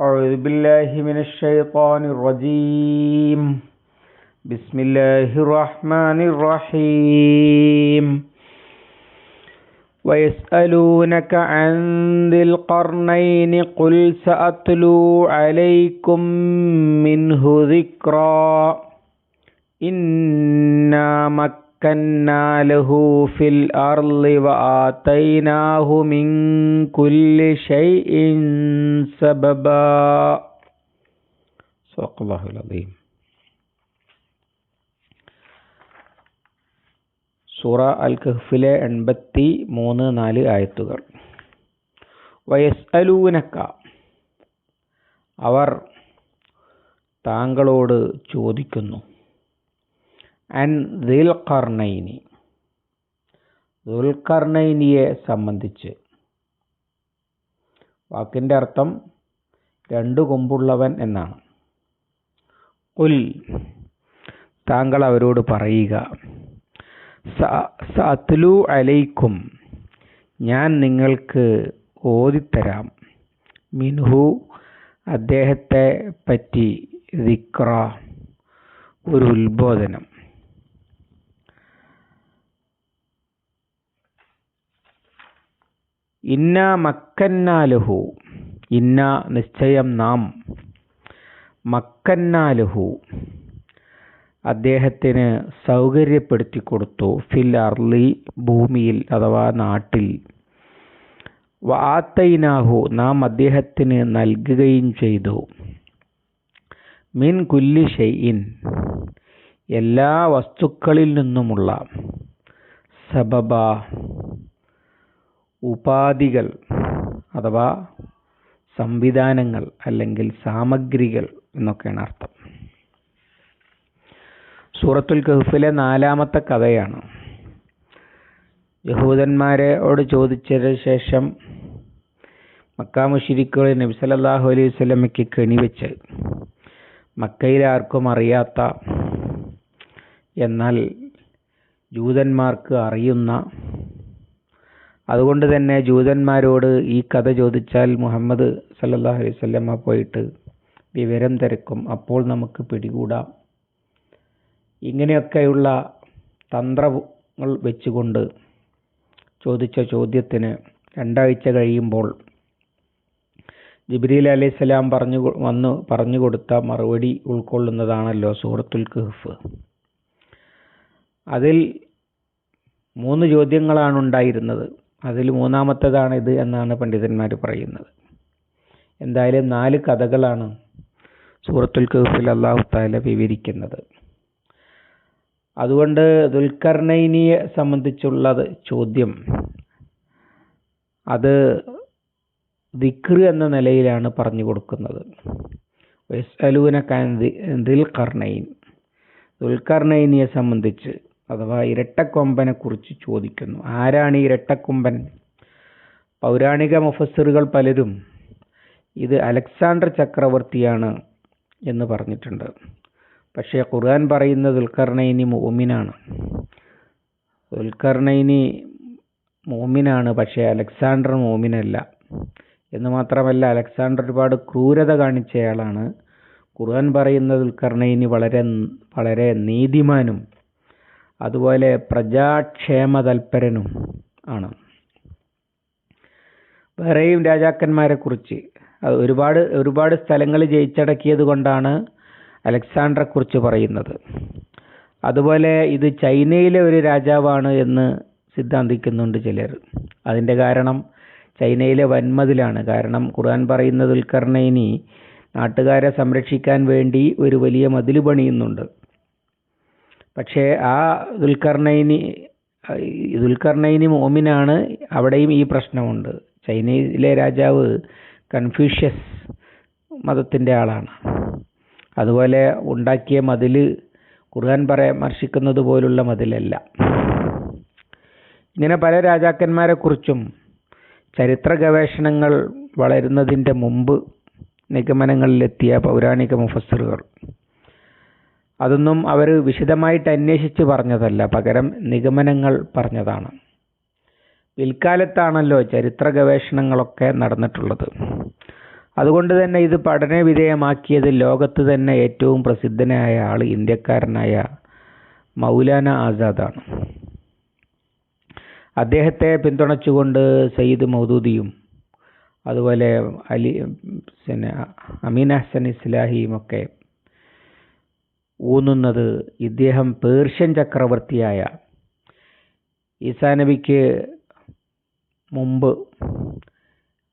أعوذ بالله من الشيطان الرجيم. بسم الله الرحمن الرحيم. ويسألونك عن ذي القرنين قل سأتلو عليكم منه ذكرا. إنا مكنا له في الأرض وآتيناه من كل شيء سببا صدق الله العظيم സൂറ അൽ കഹ്ഫിലെ എൺപത്തി മൂന്ന് നാല് ആയത്തുകൾ വയസ് അലൂനക്ക അവർ താങ്കളോട് ചോദിക്കുന്നു അൻ ദുൽഖർണൈനി. ദുൽഖർണൈനിയെ സംബന്ധിച്ച് വാക്കിന്റെ അർത്ഥം രണ്ടു കൊമ്പുള്ളവൻ എന്നാണ്. ഉൽ താങ്കൾ അവരോട് പറയുക സത്ലു അലൈക്കും ഞാൻ നിങ്ങൾക്ക് ഓതിത്തരാം. മിൻഹു അദ്ദേഹത്തെ പറ്റി ദിക്ര ഒരു ഉത്ബോധനം. ഇന്ന മക്കന്നാലുഹു. ഇന്ന നിശ്ചയം നാം മക്കന്നാലുഹു. അദ്ദേഹത്തിന് സൗകര്യപ്പെടുത്തി കൊടുത്തു. ഫിൽ അർലി ഭൂമിയിൽ അഥവാ നാട്ടിൽ. വാത്തൈനാഹു നാം അദ്ദേഹത്തിന് നൽകുകയും ചെയ്തു. മിൻ കുല്ലി ഷെയ്യിൻ എല്ലാ വസ്തുക്കളിൽ നിന്നുമുള്ള സബബ ഉപാധികൾ അഥവാ സംവിധാനങ്ങൾ അല്ലെങ്കിൽ സാമഗ്രികൾ എന്നൊക്കെയാണ് അർത്ഥം. സൂറത്തുൽ കഹ്ഫിലെ നാലാമത്തെ കഥയാണ്. യഹൂദന്മാരോട് ചോദിച്ചതിന് ശേഷം മക്കാമുഷിരിക്കുകൾ നബി സല്ലല്ലാഹു അലൈഹി വസല്ലമയ്ക്ക് കെണിവെച്ച് മക്കയിൽ ആർക്കും അറിയാത്ത എന്നാൽ ജൂതന്മാർക്ക് അറിയുന്ന അതുകൊണ്ട് തന്നെ ജൂതന്മാരോട് ഈ കഥ ചോദിച്ചാൽ മുഹമ്മദ് സല്ലല്ലാഹു അലൈഹി വസല്ലമ പോയിട്ട് വിവരം തിരക്കും. അപ്പോൾ നമുക്ക് പിടികൂടാം. ഇങ്ങനെയൊക്കെയുള്ള തന്ത്രങ്ങൾ വെച്ചുകൊണ്ട് ചോദിച്ച ചോദ്യത്തിന് രണ്ടാഴ്ച കഴിയുമ്പോൾ ജിബ്രീൽ അലൈഹി സ്വലാം പറഞ്ഞു വന്ന് പറഞ്ഞു കൊടുത്ത മറുപടി ഉൾക്കൊള്ളുന്നതാണല്ലോ സൂറത്തുൽ കഹ്ഫ് അതിൽ മൂന്ന് ചോദ്യങ്ങളാണ് ഉണ്ടായിരുന്നത്. അതിൽ മൂന്നാമത്തേതാണ് ഇത് എന്നാണ് പണ്ഡിതന്മാർ പറയുന്നത്. എന്തായാലും നാല് കഥകളാണ് സൂറത്തുൽ കഹ്ഫിൽ അള്ളാഹു താല വിവരിക്കുന്നത്. അതുകൊണ്ട് ദുൽഖർണൈനിയെ സംബന്ധിച്ചുള്ളത് ചോദ്യം. അത് ദിക്ർ എന്ന നിലയിലാണ് പറഞ്ഞു കൊടുക്കുന്നത്. വയസ്സലൂന ദിൽ കർണൈൻ ദുൽഖർണൈനിയെ സംബന്ധിച്ച് അഥവാ ഇരട്ടക്കൊമ്പനെ കുറിച്ച് ചോദിക്കുന്നു. ആരാണ് ഈ ഇരട്ടക്കൊമ്പൻ? പൗരാണിക മുഫസറുകൾ പലരും ഇത് അലക്സാണ്ടർ ചക്രവർത്തിയാണ് എന്ന് പറഞ്ഞിട്ടുണ്ട്. പക്ഷേ ഖുർആൻ പറയുന്നത് ദുൽഖർണൈനി മോമിനാണ് ദുൽഖർണൈനി മോമിനാണ് പക്ഷേ അലക്സാണ്ടർ മോമിനല്ല എന്ന് മാത്രമല്ല അലക്സാണ്ടർ ഒരുപാട് ക്രൂരത കാണിച്ചയാളാണ്. ഖുർആൻ പറയുന്ന ദുൽഖർണൈനി വളരെ വളരെ നീതിമാനും അതുപോലെ പ്രജാക്ഷേമ തൽപരനും ആണ്. വേറെയും രാജാക്കന്മാരെ കുറിച്ച് ഒരുപാട് ഒരുപാട് സ്ഥലങ്ങൾ ജയിച്ചടക്കിയത് കൊണ്ടാണ് അലക്സാണ്ടറെ കുറിച്ച് പറയുന്നത്. അതുപോലെ ഇത് ചൈനയിലെ ഒരു രാജാവാണ് എന്ന് സിദ്ധാന്തിക്കുന്നുണ്ട് ചിലർ. അതിന്റെ കാരണം ചൈനയിലെ വന്മതിലാണ് കാരണം ഖുർആൻ പറയുന്ന ദുൽഖർണൈനി നാട്ടുകാരെ സംരക്ഷിക്കാൻ വേണ്ടി ഒരു വലിയ മതിൽ പണിയുന്നുണ്ട്. പക്ഷേ ആ ദുൽഖർണൈനി ദുൽഖർണൈനി മോമിനാണ് അവിടെയും ഈ പ്രശ്നമുണ്ട്. ചൈനയിലെ രാജാവ് കൺഫ്യൂഷ്യസ് മതത്തിന്റെ ആളാണ്. അതുപോലെ ഉണ്ടാക്കിയ മതിൽ ഖുർആൻ പരാമർശിക്കുന്നത് പോലുള്ള മതിലല്ല. ഇങ്ങനെ പല രാജാക്കന്മാരെക്കുറിച്ചും ചരിത്ര ഗവേഷണങ്ങൾ വളരുന്നതിന്റെ മുമ്പ് നിഗമനങ്ങളിലെത്തിയ പൗരാണിക മുഫസ്സിറുകൾ അതൊന്നും അവർ വിശദമായിട്ട് അന്വേഷിച്ച് പറഞ്ഞതല്ല. പകരം നിഗമനങ്ങൾ പറഞ്ഞതാണ്. പിൽക്കാലത്താണല്ലോ ചരിത്ര ഗവേഷണങ്ങളൊക്കെ നടന്നിട്ടുള്ളത്. അതുകൊണ്ട് തന്നെ ഇത് പഠന വിധേയമാക്കിയത് ലോകത്ത് തന്നെ ഏറ്റവും പ്രസിദ്ധനായ ആൾ ഇന്ത്യക്കാരനായ മൗലാന ആസാദാണ്. അദ്ദേഹത്തെ പിന്തുണച്ചുകൊണ്ട് സയ്യിദ് മൗദൂദിയും അതുപോലെ അലി പിന്നെ അമീൻ ഹസൻ ഇസ്ലാഹിയും ഒക്കെ ഊന്നുന്നത് ഇദ്ദേഹം പേർഷ്യൻ ചക്രവർത്തിയായ ഈസാ നബിക്ക് മുമ്പ്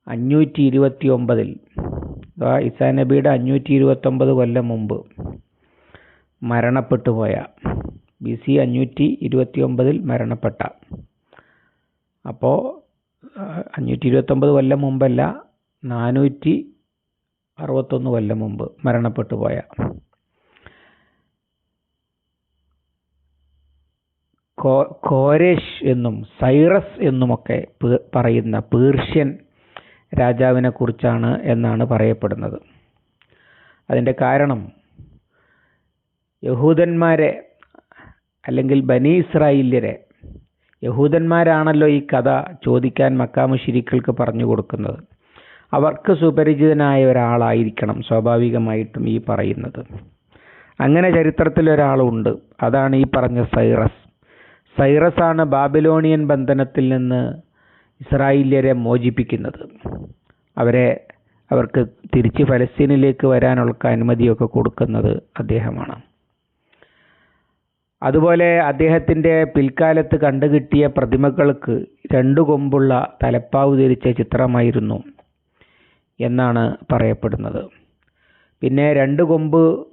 അഞ്ഞൂറ്റി ഇരുപത്തി ഒമ്പതിൽ ഈസാ നബിയുടെ അഞ്ഞൂറ്റി ഇരുപത്തൊമ്പത് കൊല്ലം മുമ്പ് മരണപ്പെട്ടു പോയ ബി സി അഞ്ഞൂറ്റി ഇരുപത്തി ഒമ്പതിൽ മരണപ്പെട്ട. അപ്പോൾ അഞ്ഞൂറ്റി ഇരുപത്തൊമ്പത് കൊല്ലം മുമ്പല്ല നാനൂറ്റി അറുപത്തൊന്ന് കൊല്ലം മുമ്പ് മരണപ്പെട്ടു പോയ. കോരേഷ് എന്നും സൈറസ് എന്നുമൊക്കെ പറയുന്ന പേർഷ്യൻ രാജാവിനെ കുറിച്ചാണ് എന്നാണ് പറയപ്പെടുന്നത്. അതിന്റെ കാരണം യഹൂദന്മാരെ അല്ലെങ്കിൽ ബനി ഇസ്രായേല്യരെ യഹൂദന്മാരാണല്ലോ ഈ കഥ ചോദിക്കാൻ മക്കാമുഷിരിക്കൾക്ക് പറഞ്ഞു കൊടുക്കുന്നത്. അവർക്ക് സുപരിചിതനായ ഒരാളായിരിക്കണം സ്വാഭാവികമായിട്ടും ഈ പറയുന്നത്. അങ്ങനെ ചരിത്രത്തിൽ ഒരാളുണ്ട്. അതാണ് ഈ പറഞ്ഞ സൈറസ്. സൈറസ് ആണ് ബാബിലോണിയൻ ബന്ധനത്തിൽ നിന്ന് ഇസ്രായേല്യരെ മോചിപ്പിക്കുന്നത്. അവരെ അവർക്ക് തിരിച്ച് ഫലസ്തീനിലേക്ക് വരാനുള്ള അനുമതിയൊക്കെ കൊടുക്കുന്നത് അദ്ദേഹമാണ്. അതുപോലെ അദ്ദേഹത്തിന്റെ പിൽക്കാലത്ത് കണ്ടുകിട്ടിയ പ്രതിമകൾക്ക് രണ്ടു കൊമ്പുള്ള തലപ്പാവ് ധരിച്ച ചിത്രമായിരുന്നു എന്നാണ് പറയപ്പെടുന്നത്. പിന്നെ രണ്ട് കൊമ്പ്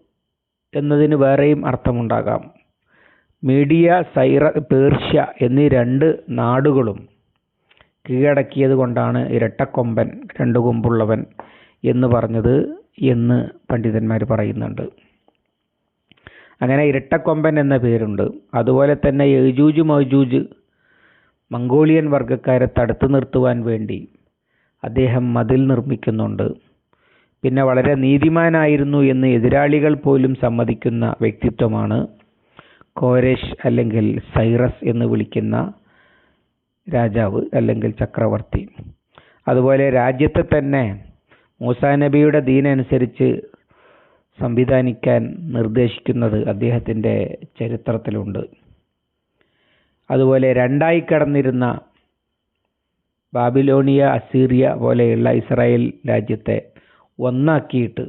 എന്നതിന് വേറെയും അർത്ഥമുണ്ടാകാം. മീഡിയ സൈറ പേർഷ്യ എന്നീ രണ്ട് നാടുകളും കീഴടക്കിയത് കൊണ്ടാണ് ഇരട്ടക്കൊമ്പൻ രണ്ട് കൊമ്പുള്ളവൻ എന്ന് പറഞ്ഞത് എന്ന് പണ്ഡിതന്മാർ പറയുന്നുണ്ട്. അങ്ങനെ ഇരട്ടക്കൊമ്പൻ എന്ന പേരുണ്ട്. അതുപോലെ തന്നെ യജൂജ് മൗജൂജ് മംഗോളിയൻ വർഗക്കാരെ തടുത്തു നിർത്തുവാൻ വേണ്ടി അദ്ദേഹം മതിൽ നിർമ്മിക്കുന്നുണ്ട്. പിന്നെ വളരെ നീതിമാനായിരുന്നു എന്ന് എതിരാളികൾ പോലും സമ്മതിക്കുന്ന വ്യക്തിത്വമാണ് കോരേഷ് അല്ലെങ്കിൽ സൈറസ് എന്ന് വിളിക്കുന്ന രാജാവ് അല്ലെങ്കിൽ ചക്രവർത്തി. അതുപോലെ രാജ്യത്തെ തന്നെ മൂസാ നബിയുടെ ദീനനുസരിച്ച് സംവിധാനിക്കാൻ നിർദ്ദേശിക്കുന്നത് അദ്ദേഹത്തിന്റെ ചരിത്രത്തിലുണ്ട്. അതുപോലെ രണ്ടായി കടന്നിരുന്ന ബാബിലോണിയ അസീറിയ പോലെയുള്ള ഇസ്രായേൽ രാജ്യത്തെ ഒന്നാക്കിയിട്ട്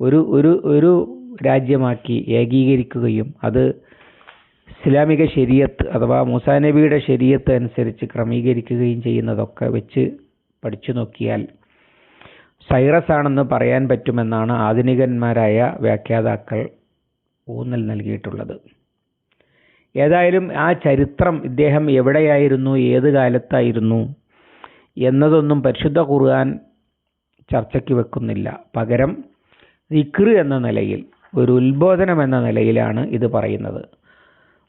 ഒരു ഒരു ഒരു രാജ്യമാക്കി ഏകീകരിക്കുകയും അത് ഇസ്ലാമിക ശരീരത്ത് അഥവാ മൂസാ നബിയുടെ ശരീഅത്ത് അനുസരിച്ച് ക്രമീകരിക്കുകയും ചെയ്യുന്നതൊക്കെ വെച്ച് പഠിച്ചു നോക്കിയാൽ സൈറസ് ആണെന്ന് പറയാൻ പറ്റുമെന്നാണ് ആധുനികന്മാരായ വ്യാഖ്യാതാക്കൾ ഊന്നൽ നൽകിയിട്ടുള്ളത്. ഏതായാലും ആ ചരിത്രം ഇദ്ദേഹം എവിടെയായിരുന്നു ഏത് കാലത്തായിരുന്നു എന്നതൊന്നും പരിശുദ്ധ ഖുർആൻ ചർച്ചയ്ക്ക് വെക്കുന്നില്ല. പകരം ദിക്ർ എന്ന നിലയിൽ ഒരു ഉത്ബോധനം എന്ന നിലയിലാണ് ഇത് പറയുന്നത്.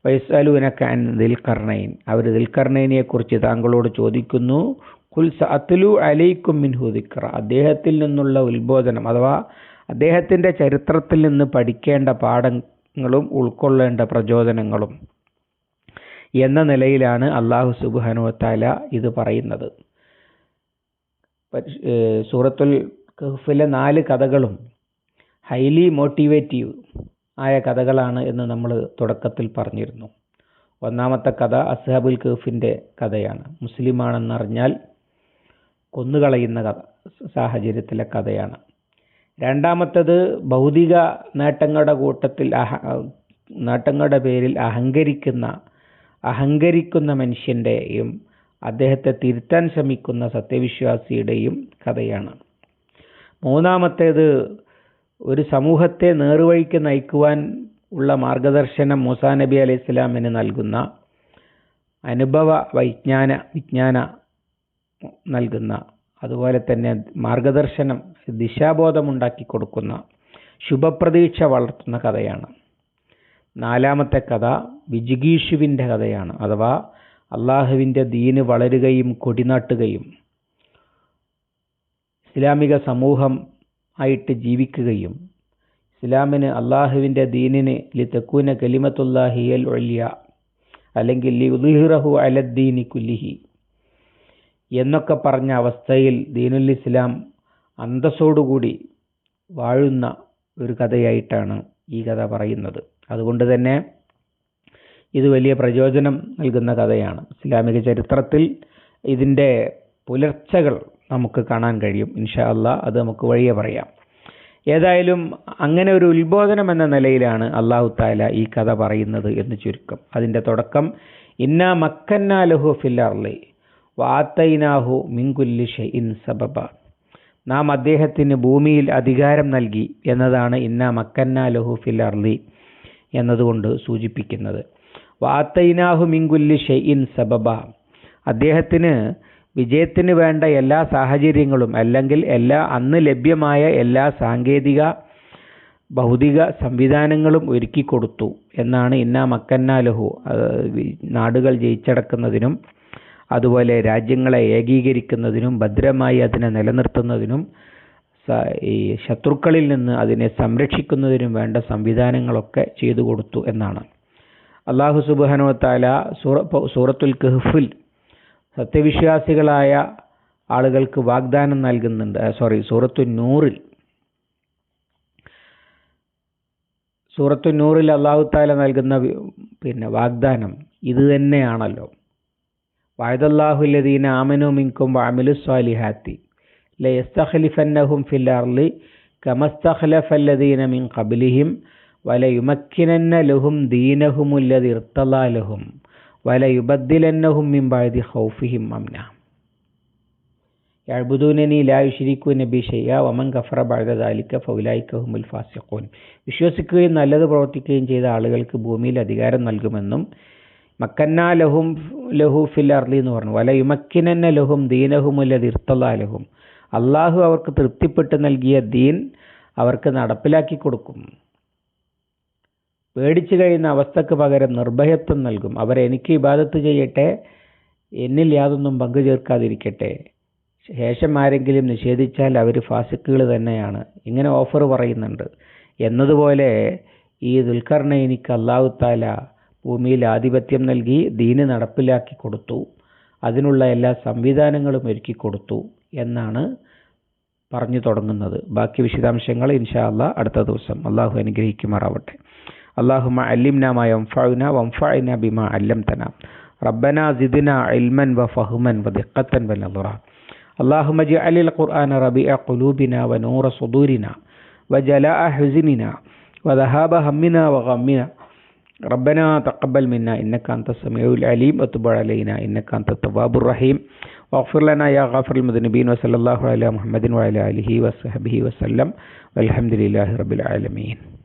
വൈസാലുവിനക്കാൻ ദിൽക്കർണയിൻ അവർ ദിൽക്കർണയിനെ കുറിച്ച് താങ്കളോട് ചോദിക്കുന്നു കുൽ സഅത്ലു അലൈക്കും മിൻഹു ദിക്ര അദ്ദേഹത്തിൽ നിന്നുള്ള ഉത്ബോധനം അഥവാ അദ്ദേഹത്തിന്റെ ചരിത്രത്തിൽ നിന്ന് പഠിക്കേണ്ട പാഠങ്ങളും ഉൾക്കൊള്ളേണ്ട പ്രചോദനങ്ങളും എന്ന നിലയിലാണ് അള്ളാഹു സുബാനുവത്താല ഇത് പറയുന്നത്. സൂറത്തുൽ കഹ്ഫിലെ നാല് കഥകളും ഹൈലി മോട്ടിവേറ്റീവ് ആയ കഥകളാണ് എന്ന് നമ്മൾ തുടക്കത്തിൽ പറഞ്ഞിരുന്നു. ഒന്നാമത്തെ കഥ അസ്ഹാബുൽ കഫിന്റെ കഥയാണ്. മുസ്ലിമാണെന്നറിഞ്ഞാൽ കൊന്നുകളയുന്ന കഥ സാഹചര്യത്തിലെ കഥയാണ്. രണ്ടാമത്തത് ഭൗതിക നേട്ടങ്ങളുടെ കൂട്ടത്തിൽ അഹ നേട്ടങ്ങളുടെ പേരിൽ അഹങ്കരിക്കുന്ന അഹങ്കരിക്കുന്ന മനുഷ്യന്റെയും അദ്ദേഹത്തെ തിരുത്താൻ ശ്രമിക്കുന്ന സത്യവിശ്വാസിയുടെയും കഥയാണ്. മൂന്നാമത്തേത് ഒരു സമൂഹത്തെ നേർവഴിക്ക് നയിക്കുവാൻ ഉള്ള മാർഗദർശനം മൂസാ നബി അലൈഹി ഇസ്ലാമിന് നൽകുന്ന അനുഭവ വൈജ്ഞാന വിജ്ഞാന നൽകുന്ന അതുപോലെ തന്നെ മാർഗദർശനം ദിശാബോധമുണ്ടാക്കി കൊടുക്കുന്ന ശുഭപ്രതീക്ഷ വളർത്തുന്ന കഥയാണ്. നാലാമത്തെ കഥ വിജിഗീഷുവിന്റെ കഥയാണ് അഥവാ അള്ളാഹുവിന്റെ ദീന് വളരുകയും കൊടിനാട്ടുകയും. ഇസ്ലാമിക സമൂഹം ആയിട്ട് ജീവിക്കുകയും ഇസ്ലാമിന് അള്ളാഹുവിന്റെ ദീനിന് ലി തെക്കൂന കലിമത്തുല്ലാഹിയൽ ഒല്യ അല്ലെങ്കിൽ ലി ഉദ്ഹിറഹു അലദ്ദീനി കുല്ലിഹി എന്നൊക്കെ പറഞ്ഞ അവസ്ഥയിൽ ദീനുൽ ഇസ്ലാം അന്തസ്സോടുകൂടി വാഴുന്ന ഒരു കഥയായിട്ടാണ് ഈ കഥ പറയുന്നത്. അതുകൊണ്ട് തന്നെ ഇത് വലിയ പ്രചോദനം നൽകുന്ന കഥയാണ്. ഇസ്ലാമിക ചരിത്രത്തിൽ ഇതിന്റെ പുലർച്ചകൾ നമുക്ക് കാണാൻ കഴിയും. ഇൻഷാ അല്ലാ അത് നമുക്ക് വഴിയെ പറയാം. ഏതായാലും അങ്ങനെ ഒരു ഉത്ബോധനം എന്ന നിലയിലാണ് അള്ളാഹു താല ഈ കഥ പറയുന്നത് എന്ന് ചുരുക്കം. അതിന്റെ തുടക്കം ഇന്നാ മക്കന്നാ ലഹു ഫില്ലർലി വാത്തൈനാഹു മിങ്കുല്ലി ഷെയിൻ സബബ. നാം അദ്ദേഹത്തിന് ഭൂമിയിൽ അധികാരം നൽകി എന്നതാണ് ഇന്നാ മക്കന്നാ ലഹു ഫിൽ അർലി എന്നതുകൊണ്ട് സൂചിപ്പിക്കുന്നത്. വാത്തൈനാഹു മിങ്കുല്ലി ഷെയിൻ സബബ. അദ്ദേഹത്തിന് വിജയത്തിന് വേണ്ട എല്ലാ സാഹചര്യങ്ങളും അല്ലെങ്കിൽ എല്ലാ അന്ന് ലഭ്യമായ എല്ലാ സാങ്കേതിക ഭൗതിക സംവിധാനങ്ങളും ഒരുക്കി കൊടുത്തു എന്നാണ് ഇന്നാ മക്കന്നാലഹു നാടുകൾ ജയിച്ചടക്കുന്നതിനും അതുപോലെ രാജ്യങ്ങളെ ഏകീകരിക്കുന്നതിനും ഭദ്രമായി അതിനെ നിലനിർത്തുന്നതിനും ഈ ശത്രുക്കളിൽ നിന്ന് അതിനെ സംരക്ഷിക്കുന്നതിനും വേണ്ട സംവിധാനങ്ങളൊക്കെ ചെയ്തു കൊടുത്തു എന്നാണ്. അള്ളാഹു സുബാനുവത്താല താല സൂറ സൂറത്തുൽ കഹ്ഫിൽ സത്യവിശ്വാസികളായ ആളുകൾക്ക് വാഗ്ദാനം നൽകുന്നുണ്ട്. സോറി സൂറത്തു നൂറിൽ. സൂറത്തു നൂറിൽ അള്ളാഹു താല നൽകുന്ന പിന്നെ വാഗ്ദാനം ഇത് തന്നെയാണല്ലോ. വായദല്ലാഹുല്ലദീന ആമനു മിങ്കും വാമിലു സ്വാലിഹാത്തി. ലയസ്തഖലിഫന്നഹും ഫിൽ അർളി കമസ്തഖലഫല്ലദീന മിൻ ഖബ്ലിഹിം വലയുമക്കിനന്ന ലഹും ദീനഹുമുല്ലതി ഇർത്തലാ ലഹും. വലയുബദ്ദിലന്നഹും ബഅദി ഖൗഫിഹിം അംന. യഅ്ബുദൂനനി ലാ യുശ്രികൂന നബി ഷൈഅ വമൻ കഫറ ബഅദ ദാലിക ഫൗലൈക ഹുമുൽ ഫാസിഖൂൻ. വിശ്വസിക്കുകയും നല്ലത് പ്രവർത്തിക്കുകയും ചെയ്ത ആളുകൾക്ക് ഭൂമിയിൽ അധികാരം നൽകുമെന്നും മക്കന്ന ലഹും ലഹു ഫിൽ അർലി എന്ന് പറഞ്ഞു. വല യുമക്കിനന്ന ലഹും ദീനഹുമുല്ലതി ഇർത്തലാ ലഹും. അള്ളാഹു അവർക്ക് തൃപ്തിപ്പെട്ട് നൽകിയ ദീൻ അവർക്ക് നടപ്പിലാക്കി കൊടുക്കും. പേടിച്ചു കഴിയുന്ന അവസ്ഥക്ക് പകരം നിർഭയത്വം നൽകും. അവർ എനിക്ക് ഇബാദത്ത് ചെയ്യട്ടെ. എന്നിൽ യാതൊന്നും പങ്കു ചേർക്കാതിരിക്കട്ടെ. ശേഷം ആരെങ്കിലും നിഷേധിച്ചാൽ അവർ ഫാസിക്കുകൾ തന്നെയാണ്. ഇങ്ങനെ ഓഫർ പറയുന്നുണ്ട്. എന്നതുപോലെ ഈ ദുൽഖർണയിനിക്ക് അള്ളാഹു താല ഭൂമിയിൽ ആധിപത്യം നൽകി ദീന് നടപ്പിലാക്കി കൊടുത്തു. അതിനുള്ള എല്ലാ സംവിധാനങ്ങളും ഒരുക്കി കൊടുത്തു എന്നാണ് പറഞ്ഞു തുടങ്ങുന്നത്. ബാക്കി വിശദാംശങ്ങൾ ഇൻഷാ അള്ളാഹ് അടുത്ത ദിവസം. അള്ളാഹു അനുഗ്രഹിക്കുമാറാവട്ടെ. اللهم علمنا ما ينفعنا وانفعنا بما علمتنا. ربنا زدنا علما وفهما ودقة ونظرا. اللهم اجعل القرآن ربيع قلوبنا ونور صدورنا وجلاء حزننا وذهاب همنا وغمنا. ربنا تقبل منا إنك أنت السميع العليم وتب علينا إنك أنت التواب الرحيم. واغفر لنا يا غافر المذنبين وصلى الله على محمد وعلى آله وصحبه وسلم. والحمد لله رب العالمين.